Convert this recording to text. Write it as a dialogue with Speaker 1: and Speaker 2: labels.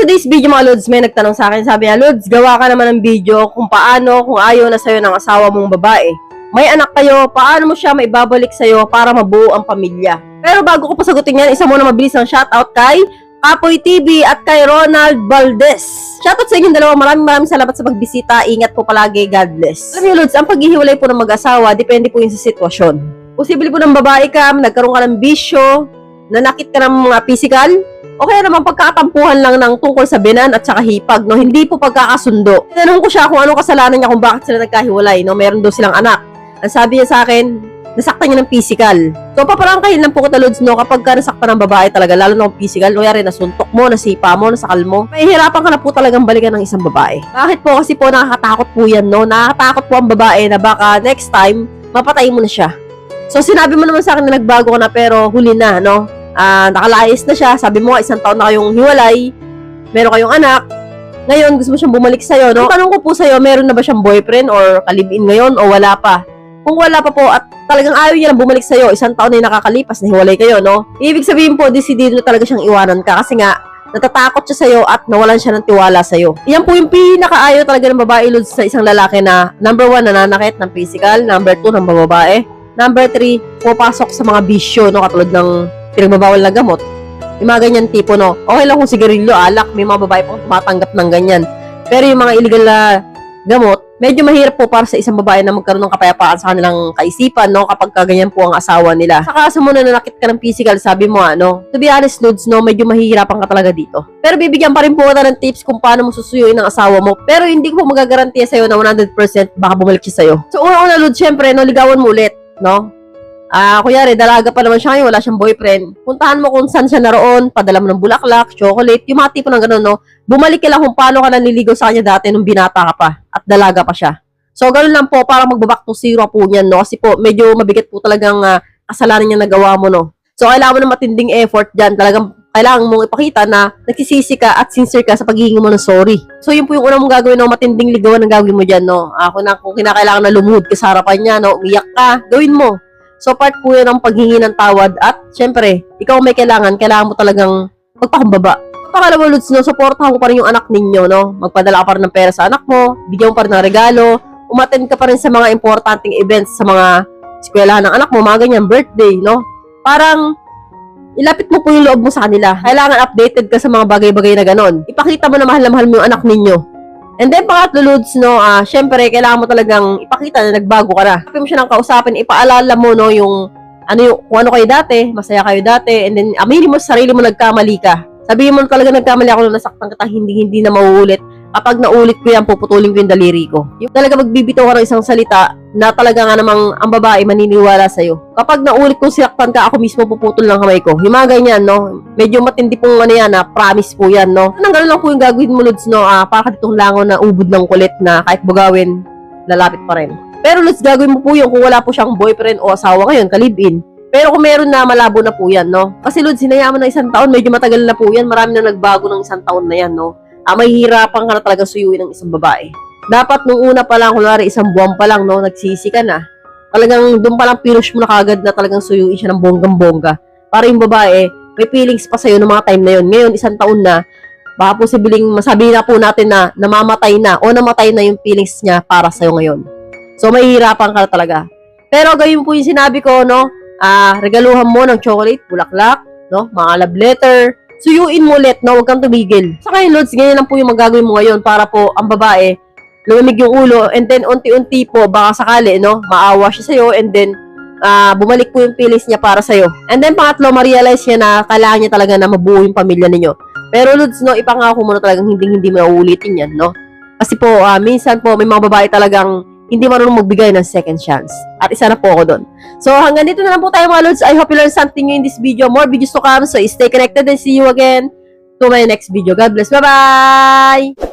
Speaker 1: today's video mga Lods, may nagtanong sa akin, sabi niya, Lods, gawa ka naman ng video kung paano, kung ayaw na sa'yo ng asawa mong babae. May anak kayo, paano mo siya maibabalik sa'yo para mabuo ang pamilya. Pero bago ko pa sagutin yan, isa muna mabilis ang shoutout kay Kapoy TV at kay Ronald Valdez. Shoutout sa inyong dalawa. Maraming maraming salamat sa pagbisita. Ingat po palagi. God bless. Alam niyo, Lods, ang paghihiwalay po ng mag-asawa, depende po yun sa sitwasyon. Posible po ng babae ka, nagkaroon ka ng bisyo, nanakit ka ng mga physical, o kaya naman pagkakatampuhan lang ng tungkol sa binan at saka hipag, no? Hindi po pagkakasundo. Tinanong ko siya kung anong kasalanan niya kung bakit sila nagkahiwalay, no? Meron daw silang anak. Ang sabi niya sa akin, nasaktan niya ng physical. So, paparangkahin lang po kita, Lods, no? Kapag ka nasaktan ng babae talaga, lalo na kung physical, kaya nasuntok mo, nasipa mo, nasakal mo, mahihirapan ka na po talagang balikan ng isang babae. Bakit po? Kasi po nakakatakot po yan, no? Nakakatakot po ang babae na baka next time, mapatay mo na siya. So, sinabi mo naman sa akin na nagbago ka na pero huli na, no? Ah, nakalayas na siya. Sabi mo nga, isang taon na kayong hiwalay. Meron kayong anak. Ngayon, gusto mo siyang bumalik sa'yo, no? Ang tanong ko po sa'yo, meron na ba siyang boyfriend or kalibin ngayon o wala pa? Kung wala pa po at talagang ayaw niya lang bumalik sa'yo, isang taon na yung nakakalipas, nahiwalay kayo, no? Ibig sabihin po, decidido na talaga siyang iwanan ka kasi nga, natatakot siya sa'yo at nawalan siya ng tiwala sa'yo. Yan po yung pinakaayaw talaga ng babae lods sa isang lalaki na number one, nananakit ng physical, number two, ng babae, number three, pupasok sa mga bisyo, no? Katulad ng pinagbabawal na gamot. Yung mga ganyan tipo, no? Okay lang kung sigarilyo, alak, may mga babae pong tumatanggap ng ganyan. Pero yung mga illegal na gamot, medyo mahirap po para sa isang babae na magkaroon ng kapayapaan sa kanilang kaisipan, no? Kapag ka ganyan po ang asawa nila. Saka sa muna nanakit ka ng physical, sabi mo, ano? To be honest, Lods, no? Medyo mahihirapan ka talaga dito. Pero bibigyan pa rin po kita ng tips kung paano mo susuyuin ang asawa mo. Pero hindi ko po magagarantiya sa'yo na 100% baka bumalik siya sa'yo. So, una-una, Lods, syempre, no? Ligawan mo ulit, no? Ah, kunyari, dalaga pa naman siya ngayon, wala siyang boyfriend. Puntahan mo kung saan siya naroon, padala mo ng bulaklak, chocolate, yung mga tipo ng ganun, no? Bumalik ka kung paano ka nanliligaw sa kanya dati nung binata ka pa at dalaga pa siya. So, ganun lang po, para magbaback to zero po niyan, no? Kasi po, medyo mabigat po talagang ah, kasalanan niya nagawa mo, no? So, kailangan mo ng matinding effort dyan. Talagang kailangan mong ipakita na nagsisisi ka at sincere ka sa paghihingi mo ng sorry. So, yun po yung una mong gagawin, no? Matinding ligawan ang gagawin mo dyan, no? Ako na, kung kinakailangan na lumuhod ka sa harapan niya, no? Umiyak ka, gawin mo. So, part po yun ng paghingi ng tawad at, syempre, ikaw may kailangan, kailangan mo talagang magpakumbaba. Pangalawa, Lods, no, supportahan ko pa rin yung anak ninyo, no? Magpadala ka pa rin ng pera sa anak mo, bigyan mo pa rin ng regalo, umattend ka pa rin sa mga importanteng events sa mga eskwelahan ng anak mo, mga ganyan, birthday, no? Parang, ilapit mo po yung loob mo sa kanila. Kailangan updated ka sa mga bagay-bagay na ganon. Ipakita mo na mahal na mahal mo yung anak ninyo. And then, pangatlo, Lods, no, ah, syempre, kailangan mo talagang ipakita na nagbago ka na. Kapag mo siya ng kausapin, ipaalala mo, no, yung, ano yung, kung ano kayo dati, masaya kayo dati, and then, aminin mo sa sarili mo, nagkamali ka. Sabihin mo talaga nagkamali ako nung nasaktan kita, hindi, hindi na mauulit. Kapag naulit ko yan, puputulin ko yung daliri ko. Yung talaga magbibitaw ka ng isang salita na talaga nga namang ang babae maniniwala sa'yo. Kapag naulit kong sinaktan ka, ako mismo puputol ng kamay ko. Yung mga ganyan, no? Medyo matindi pong ano yan, na promise po yan, no? Anong ganun lang po yung gagawin mo, Lods, no? Ah, para ka ditong langon na ubod ng kulit na kahit bugawin, lalapit pa rin. Pero Lods, gagawin mo po yun kung wala po siyang boyfriend o asawa ngayon, kalibin. Pero kung meron na, malabo na po yan, no? Kasi Lods, sinayaan mo na isang taon, medyo matagal na po yan. Marami na nagbago ng isang taon na yan, no? Ah, mahihirapan ka na talaga suyuin ng isang babae. Dapat nung una pa lang, kunwari isang buwan pa lang, no, nagsisi ka na. Talagang doon pa lang pinush mo na kagad na talagang suyuin siya ng bonggang-bongga. Para yung babae, may feelings pa sa'yo ng mga time na yun. Ngayon, isang taon na, baka posibleng masabi na po natin na namamatay na o namatay na yung feelings niya para sa'yo ngayon. So, mahihirapan ka talaga. Pero gawin po yung sinabi ko, no? Ah, regaluhan mo ng chocolate, bulaklak, no? Mga love letter, suyuin mo ulit, no? Huwag kang tumigil. Sa kayo, Lods, ganyan lang po yung magagawin mo ngayon para po ang babae, lumamig yung ulo, and then unti-unti po, baka sakali, no? Maawa siya sa'yo, and then, ah, bumalik po yung feelings niya para sa'yo. And then, pangatlo, ma-realize niya na kailangan niya talaga na mabuo yung pamilya ninyo. Pero, Lods, no, ipangako mo na talagang hindi-hindi mo uulitin yan, no? Kasi po, ah, minsan po, may mga babae talagang hindi marunong magbigay ng second chance. At isa na po ako doon. So, hanggang dito na lang po tayo mga Lods. I hope you learned something new in this video. More videos to come. So, stay connected and see you again to my next video. God bless. Bye-bye!